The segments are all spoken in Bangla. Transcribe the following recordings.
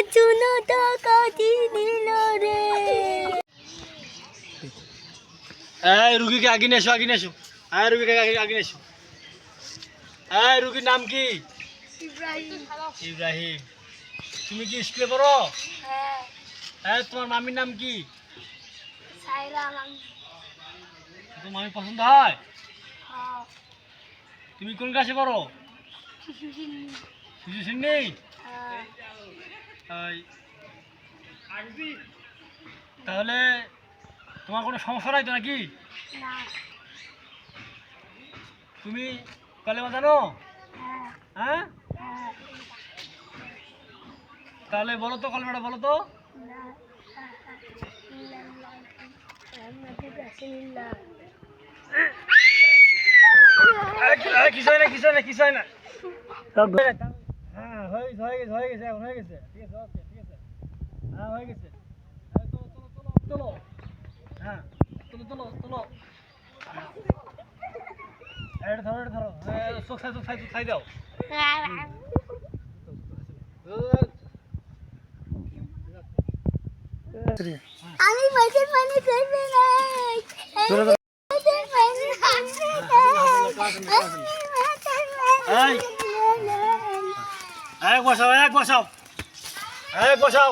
আমার চুনোটা কাটি দিল রে। এই রুগীকে আগে নিয়ে এসো আগে নিয়ে এসো। এই রুগীকে আগে আগে নিয়ে এসো। এই রুগীর নাম কি? ইব্রাহিম। ইব্রাহিম। তুমি কি স্কুলে পড়ো? হ্যাঁ। তোমার মামির নাম কি? সাইরা তোমার মামি পছন্দ হয়? হ্যাঁ। তুমি কোন ক্লাসে পড়ো? শিশু এই, তাহলে তোমার কোনো সমস্যা নাই তো নাকি? তুমি কালেমা জানো? হ্যাঁ। তাহলে বলো তো কালেমাটা বলো তো। কিছু না কিছু না কিছু না। হ্যাঁ, হ্যাঁ হয়ে গেছে হয়ে গেছে হয়ে গেছে এখন হয়ে গেছে। ঠিক আছে ওকে ঠিক আছে। হ্যাঁ হয়ে গেছে। হ্যাঁ, তোলো তোলো তোলো তোলো হ্যাঁ তোলো তোলো তোলো হ্যাঁ। এটা ধরো এটা ধরো। চোখ খাই চোখ খাই চোখ খাই দাও। আমি মাছের পানি করবে না ধরো। মাছের পানি এই। এক বসাও এক বসাও। এক বসাও।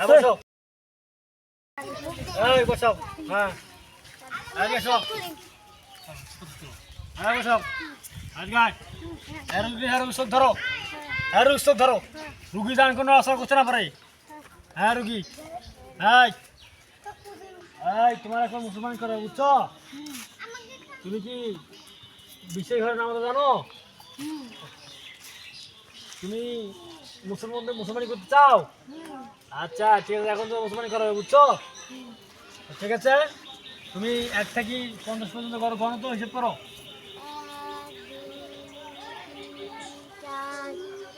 এক বসাও। এই বসাও। হ্যাঁ। এক বসাও। হ্যাঁ বসাও। আজ গায় হ্যাঁ রুগী হ্যাঁ রুগী, চোখ ধরো। হ্যাঁ রুগী, চোখ ধরো। না পারে। হ্যাঁ রুগী। এই। এই মুসলমান করে, বুঝছ? তুমি কি বিশ্বের ঘরে নামাজ জানো? তুমি মুসলমানদের মুসলমানি করতে চাও? আচ্ছা ঠিক আছে, এখন তো মুসলমানি করা হবে, বুঝছ? ঠিক আছে, তুমি এক থেকে পঞ্চাশ পর্যন্ত করো গণ তো, হিসেব করো।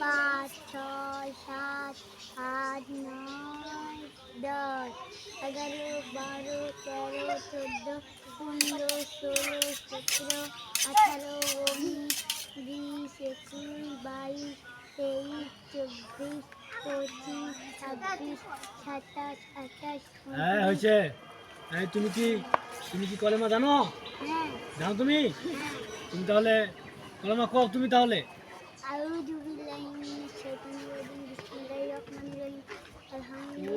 পাঁচ, ছয়, সাত, আট, নয়, দশ, এগারো, বারো, তেরো, চোদ্দ, পনেরো, ষোলো, সতেরো, আঠারো, উনিশ, বিশ, একুশ, বাইশ পঁচিশ ছাব্বিশ সাতাশ হ্যাঁ হয়েছে। তুমি কি তুমি কি কলেমা জানো? জানো তুমি? তুমি তাহলে কলেমা কও তুমি তাহলে।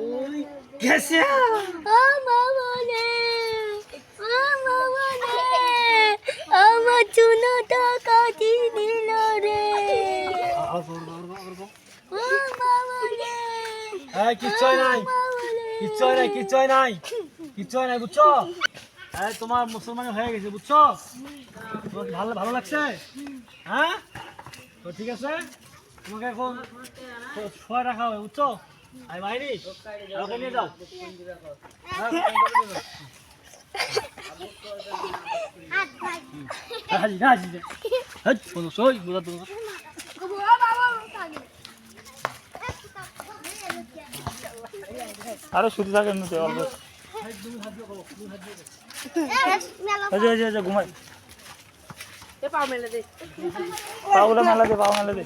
ওই গেছে এই কিচ্ছু নাই। কিচ্ছু নাই কিচ্ছু নাই। কিচ্ছু নাই, বুঝছ? এই তোমার মুসলমান হয়ে গেছে, বুঝছ? ভালো ভালো লাগছে? হ্যাঁ? তো ঠিক আছে। তোমাকে এখন শোয়া রাখা হবে, বুঝছ? আই বাইরি ওকে নিয়ে যাও। রাজি রাজি। হ্যাঁ কোনো সই বুঝা তোমার আরও শুধু থাকে এমনিতে অল্প। এই যে, এই যে, পাও মেলে ঘুমাই পাগুলো মেলা দে পাও মেলা দে।